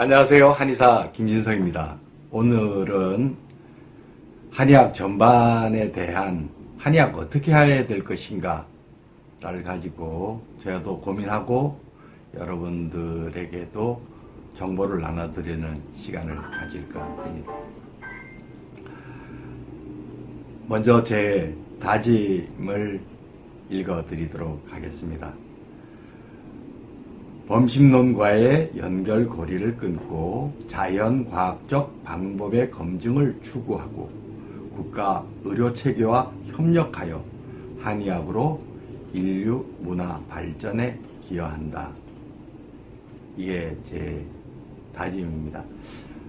안녕하세요. 한의사 김진성입니다. 오늘은 한의학 전반에 대한 한의학 어떻게 해야 될 것인가를 가지고 저도 고민하고 여러분들에게도 정보를 나눠드리는 시간을 가질까 합니다. 먼저 제 다짐을 읽어드리도록 하겠습니다. 범심론과의 연결고리를 끊고 자연과학적 방법의 검증을 추구하고 국가 의료체계와 협력하여 한의학으로 인류 문화 발전에 기여한다. 이게 제 다짐입니다.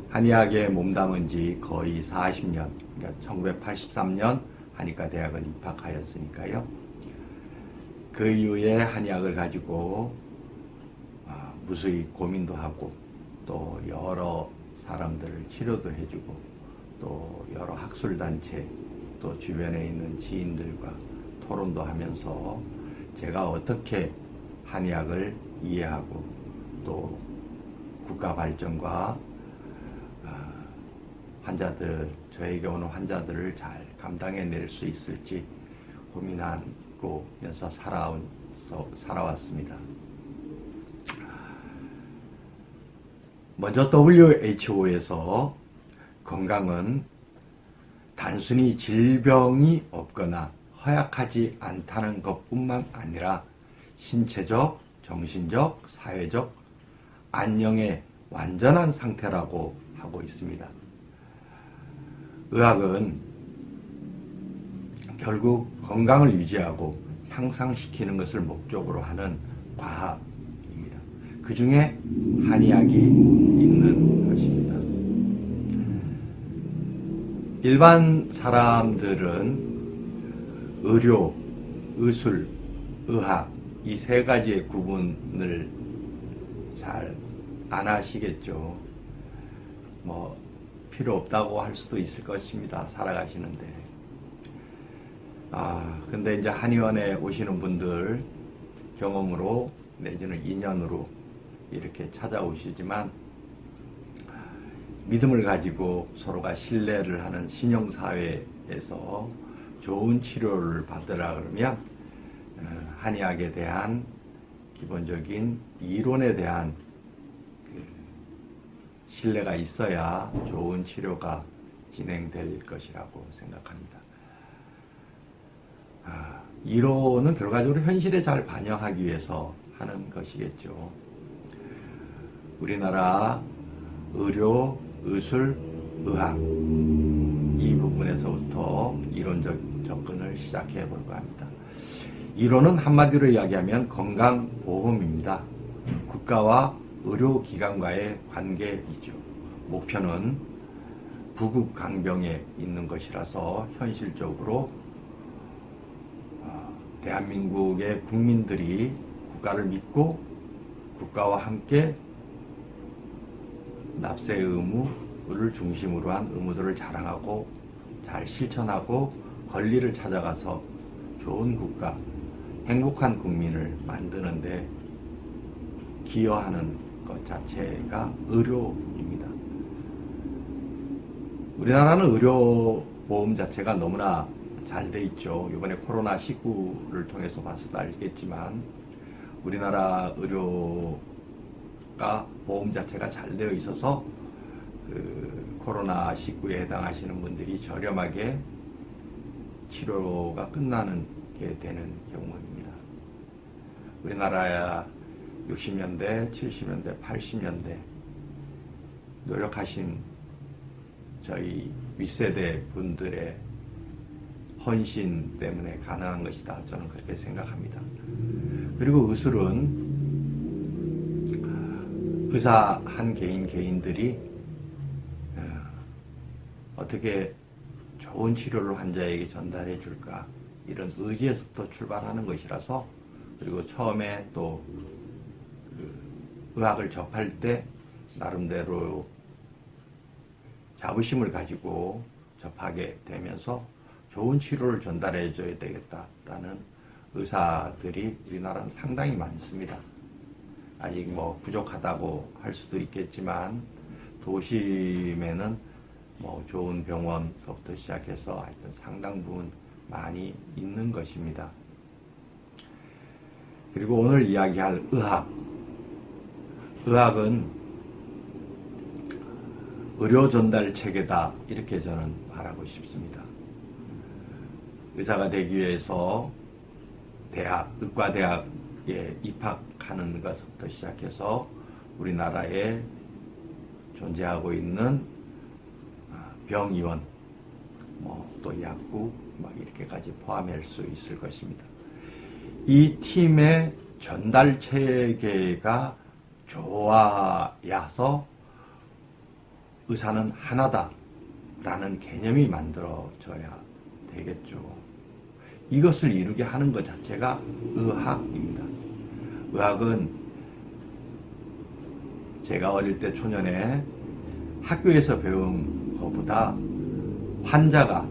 한의학에 몸담은 지 거의 40년, 그러니까 1983년 한의과 대학을 입학하였으니까요. 그 이후에 한의학을 가지고 아, 무수히 고민도 하고 또 여러 사람들을 치료도 해주고 또 여러 학술단체 또 주변에 있는 지인들과 토론도 하면서 제가 어떻게 한의학을 이해하고 또 국가 발전과 아, 환자들 저에게 오는 환자들을 잘 감당해낼 수 있을지 고민하고 면서 살아온 살아왔습니다. 먼저 WHO에서 건강은 단순히 질병이 없거나 허약하지 않다는 것뿐만 아니라 신체적, 정신적, 사회적 안녕의 완전한 상태라고 하고 있습니다. 의학은 결국 건강을 유지하고 향상시키는 것을 목적으로 하는 과학입니다. 그 중에 한의학이 있는 것입니다. 일반 사람들은 의료, 의술, 의학 이 세 가지의 구분을 잘 안 하시겠죠. 뭐 필요 없다고 할 수도 있을 것입니다. 살아가시는데. 아, 근데 이제 한의원에 오시는 분들 경험으로 내지는 인연으로 이렇게 찾아오시지만 믿음을 가지고 서로가 신뢰를 하는 신형사회에서 좋은 치료를 받으라 그러면 어, 한의학에 대한 기본적인 이론에 대한 그 신뢰가 있어야 좋은 치료가 진행될 것이라고 생각합니다. 아, 이론은 결과적으로 현실에 잘 반영하기 위해서 하는 것이겠죠. 우리나라 의료, 의술, 의학 이 부분에서부터 이론적 접근을 시작해 볼까 합니다. 이론은 한마디로 이야기하면 건강보험입니다. 국가와 의료기관과의 관계이죠. 목표는 부국강병에 있는 것이라서 현실적으로 어, 대한민국의 국민들이 국가를 믿고 국가와 함께 납세 의무를 중심으로 한 의무들을 자랑하고 잘 실천하고 권리를 찾아가서 좋은 국가, 행복한 국민을 만드는데 기여하는 것 자체가 의료입니다. 우리나라는 의료보험 자체가 너무나 잘 돼 있죠. 이번에 코로나19를 통해서 봐서도 알겠지만 우리나라 의료가 보험 자체가 잘 되어 있어서 그 코로나19에 해당하시는 분들이 저렴하게 치료가 끝나는 게 되는 경우입니다. 우리나라야 60년대, 70년대, 80년대 노력하신 저희 윗세대 분들의 헌신 때문에 가능한 것이다. 저는 그렇게 생각합니다. 그리고 의술은 의사 한 개인 개인들이 어, 어떻게 좋은 치료를 환자에게 전달해 줄까 이런 의지에서부터 출발하는 것이라서 그리고 처음에 또그 의학을 접할 때 나름대로 자부심을 가지고 접하게 되면서 좋은 치료를 전달해 줘야 되겠다라는 의사들이 우리나라는 상당히 많습니다. 아직 뭐 부족하다고 할 수도 있겠지만 도심에는 뭐 좋은 병원서부터 시작해서 하여튼 상당 부분 많이 있는 것입니다. 그리고 오늘 이야기할 의학. 의학은 의료 전달 체계다. 이렇게 저는 말하고 싶습니다. 의사가 되기 위해서 대학, 의과대학에 입학 하는 것부터 시작해서 우리나라에 존재하고 있는 아, 병의원, 뭐 또 약국, 막 이렇게까지 포함할 수 있을 것입니다. 이 팀의 전달 체계가 좋아야서 의사는 하나다라는 개념이 만들어져야 되겠죠. 이것을 이루게 하는 것 자체가 의학입니다. 의학은 제가 어릴 때 초년에 학교에서 배운 것보다 환자가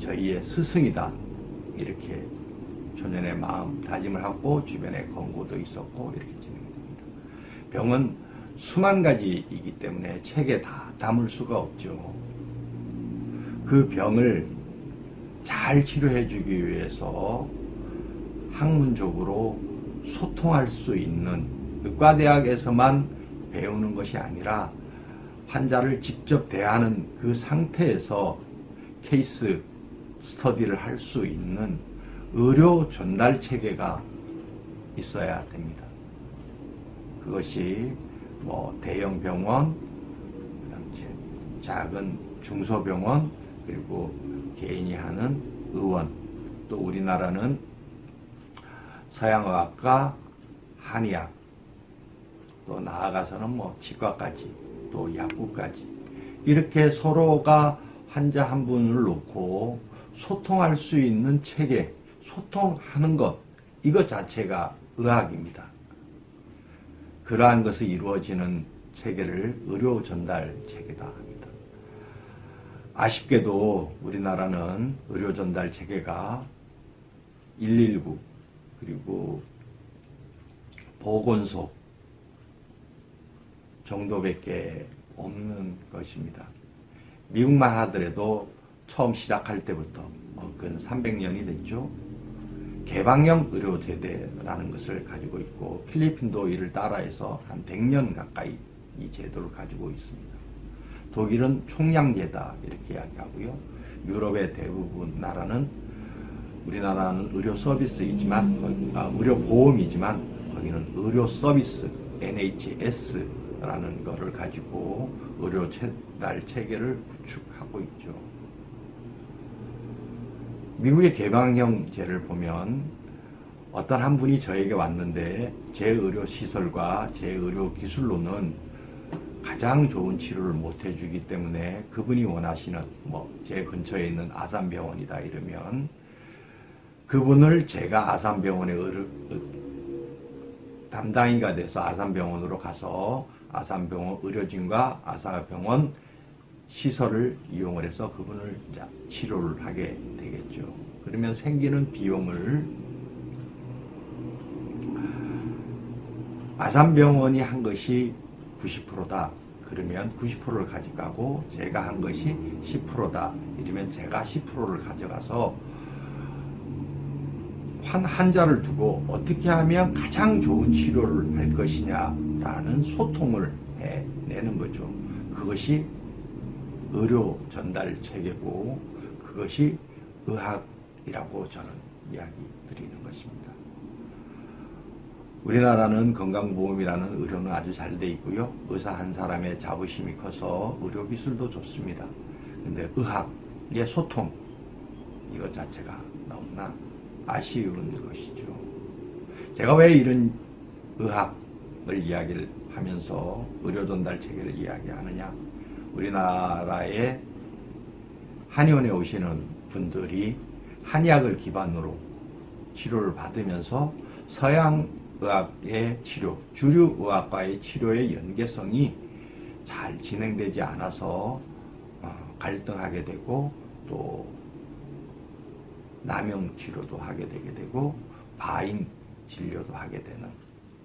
저희의 스승이다. 이렇게 초년의 마음 다짐을 하고 주변에 권고도 있었고 이렇게 진행됩니다. 병은 수만 가지이기 때문에 책에 다 담을 수가 없죠. 그 병을 잘 치료해 주기 위해서 학문적으로 소통할 수 있는 의과대학에서만 배우는 것이 아니라 환자를 직접 대하는 그 상태에서 케이스 스터디를 할 수 있는 의료 전달 체계가 있어야 됩니다. 그것이 뭐 대형 병원, 작은 중소병원 그리고 개인이 하는 의원 또 우리나라는 서양의학과, 한의학 또 나아가서는 뭐 치과까지 또 약국까지 이렇게 서로가 환자 한 분을 놓고 소통할 수 있는 체계, 소통하는 것 이것 자체가 의학입니다. 그러한 것이 이루어지는 체계를 의료 전달 체계다 합니다. 아쉽게도 우리나라는 의료 전달 체계가 119 그리고 보건소 정도밖에 없는 것입니다. 미국만 하더라도 처음 시작할 때부터 뭐근 300년이 됐죠. 개방형 의료제대라는 것을 가지고 있고 필리핀도 이를 따라해서 한 100년 가까이 이 제도를 가지고 있습니다. 독일은 총량제다 이렇게 이야기하고요. 유럽의 대부분 나라는 우리나라는 의료 서비스이지만 아, 의료 보험이지만 거기는 의료 서비스 NHS라는 것을 가지고 의료 채달 체계를 구축하고 있죠. 미국의 개방형제를 보면 어떤 한 분이 저에게 왔는데 제 의료 시설과 제 의료 기술로는 가장 좋은 치료를 못 해주기 때문에 그분이 원하시는 뭐 제 근처에 있는 아산병원이다 이러면 그분을 제가 아산병원의 의료, 담당이가 돼서 아산병원으로 가서 아산병원 의료진과 아산병원 시설을 이용을 해서 그분을 치료를 하게 되겠죠. 그러면 생기는 비용을 아산병원이 한 것이 90%다. 그러면 90%를 가져가고 제가 한 것이 10%다. 이러면 제가 10%를 가져가서 한 환자를 두고 어떻게 하면 가장 좋은 치료를 할 것이냐라는 소통을 해내는 거죠. 그것이 의료 전달 체계고 그것이 의학이라고 저는 이야기 드리는 것입니다. 우리나라는 건강보험이라는 의료는 아주 잘 돼 있고요. 의사 한 사람의 자부심이 커서 의료 기술도 좋습니다. 근데 의학의 소통 이것 자체가 너무나 아쉬운 것이죠. 제가 왜 이런 의학을 이야기를 하면서 의료 전달 체계를 이야기하느냐? 우리나라에 한의원에 오시는 분들이 한의학을 기반으로 치료를 받으면서 서양 의학의 치료, 주류 의학과의 치료의 연계성이 잘 진행되지 않아서 어, 갈등하게 되고 또 남용 치료도 하게 되게 되고 바인 진료도 하게 되는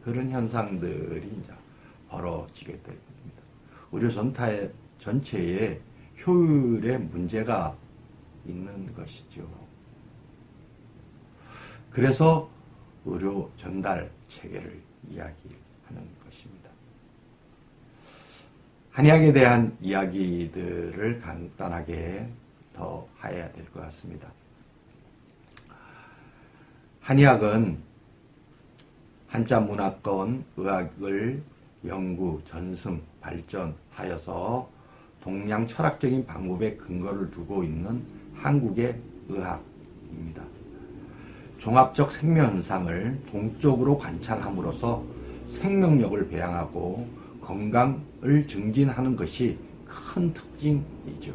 그런 현상들이 이제 벌어지게 됩니다. 의료 전타의 전체에 효율에 문제가 있는 것이죠. 그래서 의료 전달 체계를 이야기하는 것입니다. 한의학에 대한 이야기들을 간단하게 더 해야 될 것 같습니다. 한의학은 한자 문화권 의학을 연구, 전승, 발전하여서 동양 철학적인 방법에 근거를 두고 있는 한국의 의학입니다. 종합적 생명 현상을 동적으로 관찰함으로써 생명력을 배양하고 건강을 증진하는 것이 큰 특징이죠.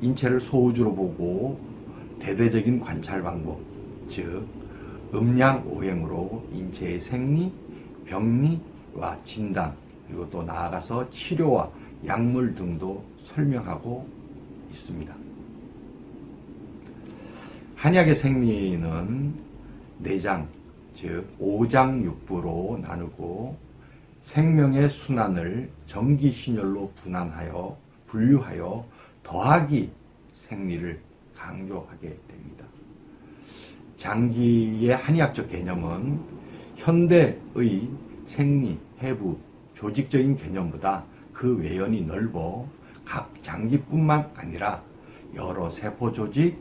인체를 소우주로 보고 대대적인 관찰 방법, 즉 음양 오행으로 인체의 생리, 병리와 진단 그리고 또 나아가서 치료와 약물 등도 설명하고 있습니다. 한약의 생리는 내장, 즉 오장육부로 나누고 생명의 순환을 전기신혈로 분한하여 분류하여 더하기 생리를 강조하게 됩니다. 장기의 한의학적 개념은 현대의 생리, 해부, 조직적인 개념보다 그 외연이 넓어 각 장기뿐만 아니라 여러 세포 조직,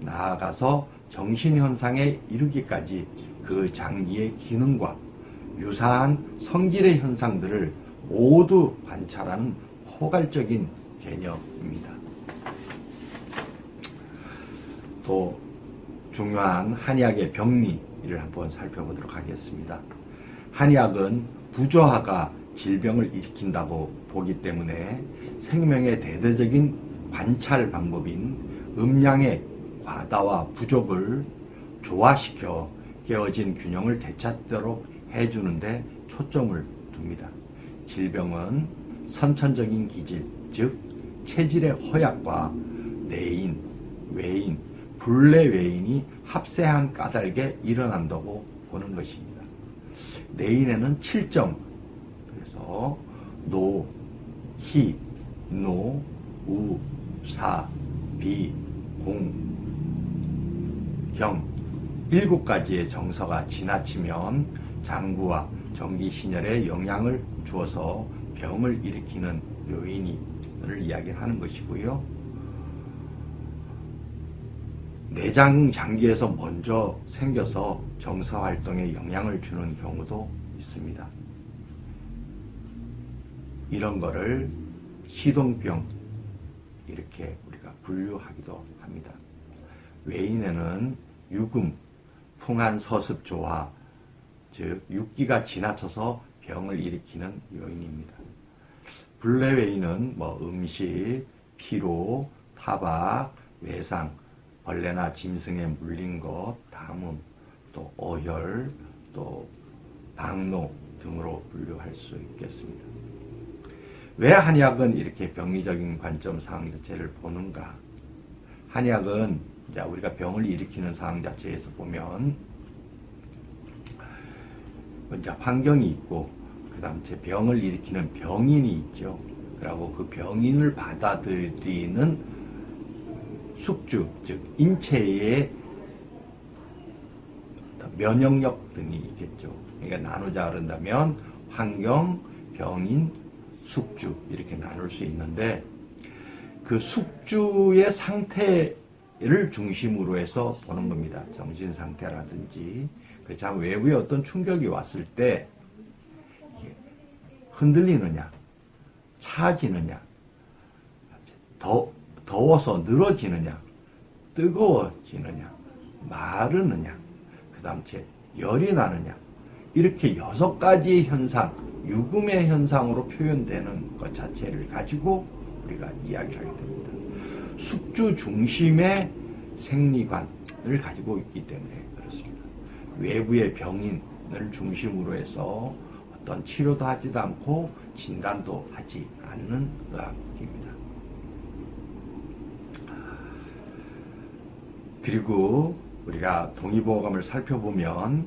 나아가서 정신현상에 이르기까지 그 장기의 기능과 유사한 성질의 현상들을 모두 관찰하는 포괄적인 개념입니다. 또 중요한 한의학의 병리를 한번 살펴보도록 하겠습니다. 한의학은 부조화가 질병을 일으킨다고 보기 때문에 생명의 대대적인 관찰 방법인 음양의 과다와 부족을 조화시켜 깨어진 균형을 되찾도록 해주는데 초점을 둡니다. 질병은 선천적인 기질, 즉 체질의 허약과 내인, 외인, 불내 외인이 합세한 까닭에 일어난다고 보는 것입니다. 내인에는 7점, 그래서 노, 희, 노, 우, 사, 비, 공, 경 일곱 가지의 정서가 지나치면 장부와 전기신혈에 영향을 주어서 병을 일으키는 요인을 이야기하는 것이고요. 내장 장기에서 먼저 생겨서 정서 활동에 영향을 주는 경우도 있습니다. 이런 거를 시동병 이렇게 우리가 분류하기도 합니다. 외인에는 유금, 풍한 서습 조화, 즉 육기가 지나쳐서 병을 일으키는 요인입니다. 불내외인은 뭐 음식, 피로, 타박, 외상, 벌레나 짐승에 물린 것, 담음, 또 어혈, 또 방노 등으로 분류할 수 있겠습니다. 왜 한의학은 이렇게 병리적인 관점 상황 자체를 보는가? 한의학은 이제 우리가 병을 일으키는 상황 자체에서 보면 이제 환경이 있고 그 다음 제 병을 일으키는 병인이 있죠. 그리고 그 병인을 받아들이는 숙주, 즉 인체의 면역력 등이 있겠죠. 그러니까 나누자 그런다면 환경, 병인, 숙주 이렇게 나눌 수 있는데 그 숙주의 상태를 중심으로 해서 보는 겁니다. 정신 상태라든지 그참 외부의 어떤 충격이 왔을 때 흔들리느냐, 차지느냐, 더 더워서 늘어지느냐, 뜨거워지느냐, 마르느냐, 그 다음 제 열이 나느냐, 이렇게 여섯 가지 현상, 유금의 현상으로 표현되는 것 자체를 가지고 우리가 이야기를 하게 됩니다. 숙주 중심의 생리관을 가지고 있기 때문에 그렇습니다. 외부의 병인을 중심으로 해서 어떤 치료도 하지도 않고 진단도 하지 않는 의학입니다. 그리고 우리가 동의보감을 살펴보면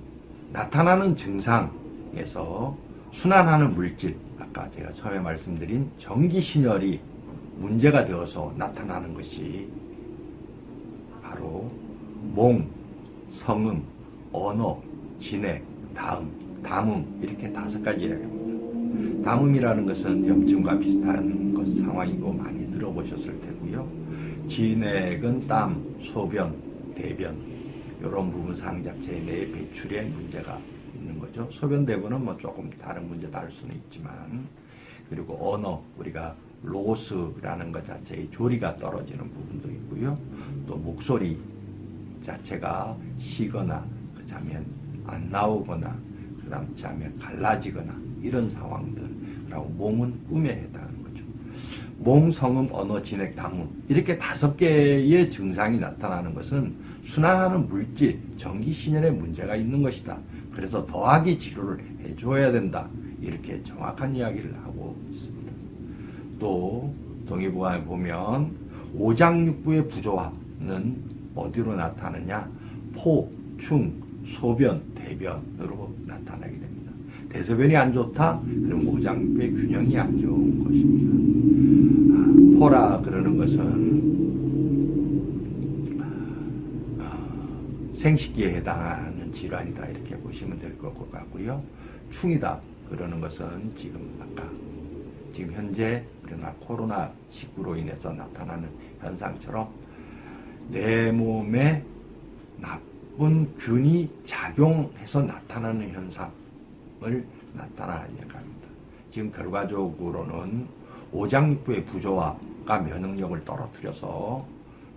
나타나는 증상 신장에서 순환하는 물질, 아까 제가 처음에 말씀드린 전기신혈이 문제가 되어서 나타나는 것이 바로 몽, 성음, 언어, 진액, 다음, 담음 이렇게 다섯 가지 이야기합니다. 담음이라는 것은 염증과 비슷한 것 상황이고 많이 들어보셨을 테고요. 진액은 땀, 소변, 대변 이런 부분 상 자체 내 배출에 문제가 있는 거죠. 소변 대변은 뭐 조금 다른 문제도 알 수는 있지만 그리고 언어 우리가 로고스라는 것 자체의 조리가 떨어지는 부분도 있고요. 또 목소리 자체가 쉬거나 그다음에 안 나오거나 그 다음 자면 갈라지거나 이런 상황들 그리고 몸은 꿈에 거죠. 몸, 성음, 언어, 진액, 담음 이렇게 다섯 개의 증상이 나타나는 것은 순환하는 물질, 전기신혈에 문제가 있는 것이다. 그래서 더하기 치료를 해줘야 된다. 이렇게 정확한 이야기를 하고 있습니다. 또 동의보감에 보면 오장육부의 부조화는 어디로 나타나냐? 포, 충, 소변, 대변으로 나타나게 됩니다. 대소변이 안 좋다? 그럼 오장육부의 균형이 안 좋은 것입니다. 아, 포라 그러는 것은 아, 생식기에 해당하는 질환이다 이렇게 보시면 될 것 같고요. 충이다 그러는 것은 지금 아까 지금 현재 우리나라 코로나 19로 인해서 나타나는 현상처럼 내 몸에 나쁜 균이 작용해서 나타나는 현상 을 나타나는 역합니다. 지금 결과적으로는 오장육부의 부조화가 면역력을 떨어뜨려서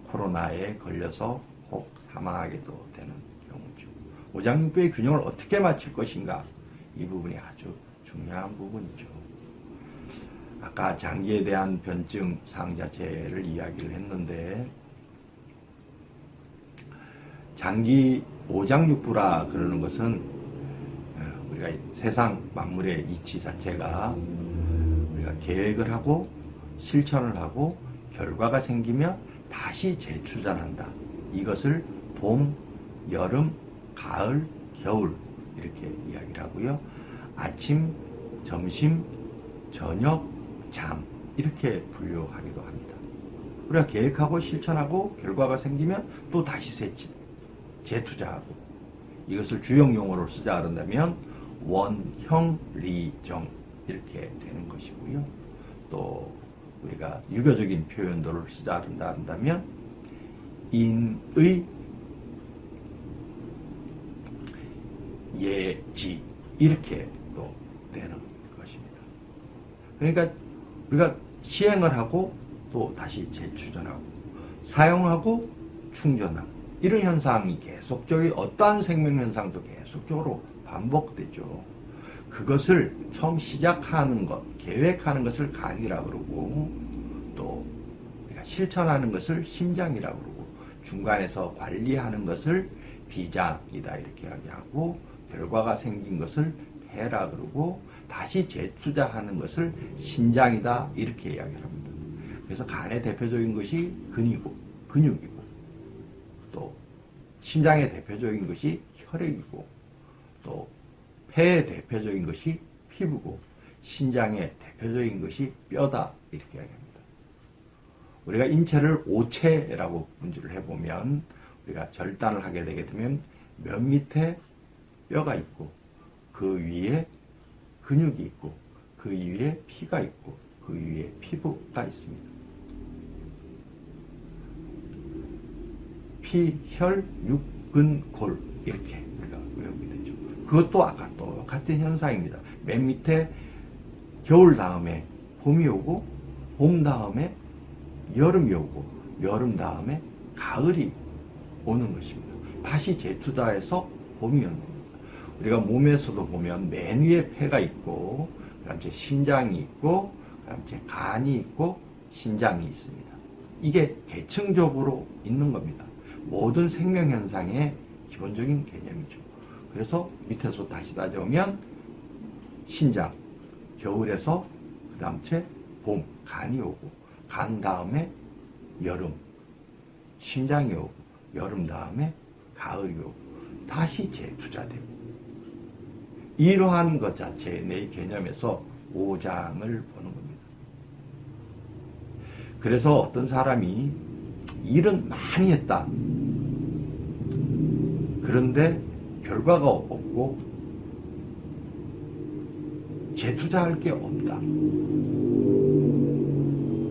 코로나에 걸려서 혹 사망하게도 되는 경우죠. 오장육부의 균형을 어떻게 맞출 것인가 이 부분이 아주 중요한 부분이죠. 아까 장기에 대한 변증 상 자체를 이야기를 했는데 장기 오장육부라 그러는 것은 어, 우리가 세상 만물의 이치 자체가 우리가 계획을 하고 실천을 하고 결과가 생기면 다시 재추전한다. 이것을 봄, 여름, 가을, 겨울 이렇게 이야기를 하고요. 아침, 점심, 저녁, 잠 이렇게 분류하기도 합니다. 우리가 계획하고 실천하고 결과가 생기면 또 다시 재치, 재투자하고 이것을 주역 용어로 쓰자 그런다면 원형 리정 이렇게 되는 것이고요. 또 우리가 유교적인 표현들을 쓰자 한다면 인의 예지 이렇게 또 되는 것입니다. 그러니까 우리가 시행을 하고 또 다시 재충전하고 사용하고 충전하고 이런 현상이 계속적인 어떠한 생명 현상도 계속적으로 반복되죠. 그것을 처음 시작하는 것, 계획하는 것을 간이라 그러고 또 실천하는 것을 심장이라 그러고 중간에서 관리하는 것을 비장이다 이렇게 이야기하고 결과가 생긴 것을 폐라 그러고 다시 재투자하는 것을 신장이다 이렇게 이야기를 합니다. 그래서 간의 대표적인 것이 근이고 근육이고 또 심장의 대표적인 것이 혈액이고 또 폐의 대표적인 것이 피부고 신장의 대표적인 것이 뼈다 이렇게 이야기합니다. 우리가 인체를 오체라고 분류를 해보면 우리가 절단을 하게 되게 되면 면 밑에 뼈가 있고 그 위에 근육이 있고 그 위에 피가 있고 그 위에 피부가 있습니다. 피, 혈, 육, 근, 골 이렇게 우리가 되죠. 그것도 아까 똑같은 현상입니다. 맨 밑에 겨울 다음에 봄이 오고 봄 다음에 여름이 오고 여름 다음에 가을이 오는 것입니다. 다시 재투자해서 봄이 오는 겁니다. 우리가 몸에서도 보면 맨 위에 폐가 있고 그다음 에 심장이 있고 그다음 에 간이 있고 신장이 있습니다. 이게 계층적으로 있는 겁니다. 모든 생명 현상의 기본적인 개념이죠. 그래서 밑에서 다시 따져오면 신장, 겨울에서 그 다음 채 봄, 간이 오고 간 다음에 여름, 신장이 오고 여름 다음에 가을이 오고 다시 재투자되고 이러한 것 자체 내 개념에서 오장을 보는 겁니다. 그래서 어떤 사람이 일은 많이 했다. 그런데 결과가 없고 재투자할 게 없다.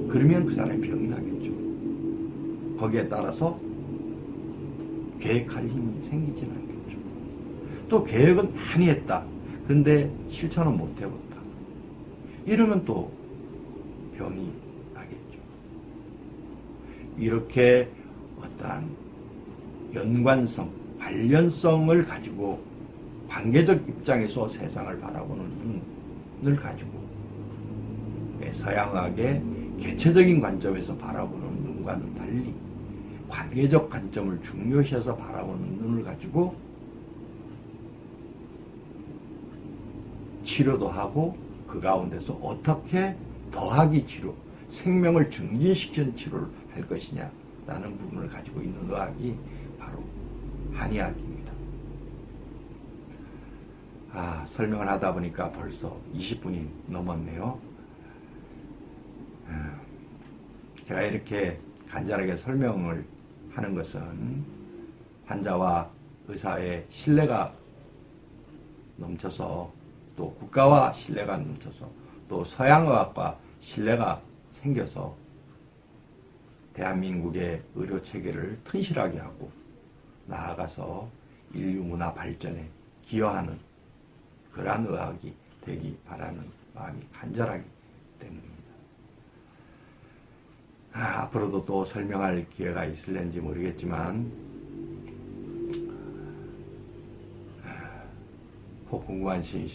그러면 그 사람이 병이 나겠죠. 거기에 따라서 계획할 힘이 생기진 않겠죠. 또 계획은 많이 했다. 근데 실천은 못 해봤다. 이러면 또 병이 나겠죠. 이렇게 어떠한 연관성, 관련성을 가지고 관계적 입장에서 세상을 바라보는 눈을 가지고 서양학의 개체적인 관점에서 바라보는 눈과는 달리 관계적 관점을 중요시해서 바라보는 눈을 가지고 치료도 하고 그 가운데서 어떻게 더하기 치료, 생명을 증진시키는 치료를 할 것이냐라는 부분을 가지고 있는 의학이 한의학입니다. 아, 설명을 하다 보니까 벌써 20분이 넘었네요. 아, 제가 이렇게 간단하게 설명을 하는 것은 환자와 의사의 신뢰가 넘쳐서 또 국가와 신뢰가 넘쳐서 또 서양의학과 신뢰가 생겨서 대한민국의 의료 체계를 튼실하게 하고 나아가서 인류 문화 발전에 기여하는 그러한 의학이 되기 바라는 마음이 간절하기 때문입니다. 아, 앞으로도 또 설명할 기회가 있을는지 모르겠지만 아, 혹 궁금한 점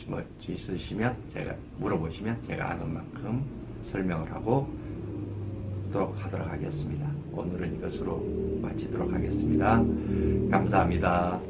있으시면 제가 물어보시면 제가 아는 만큼 설명을 하고 도록 하도록 하겠습니다. 오늘은 이것으로 마치도록 하겠습니다. 감사합니다.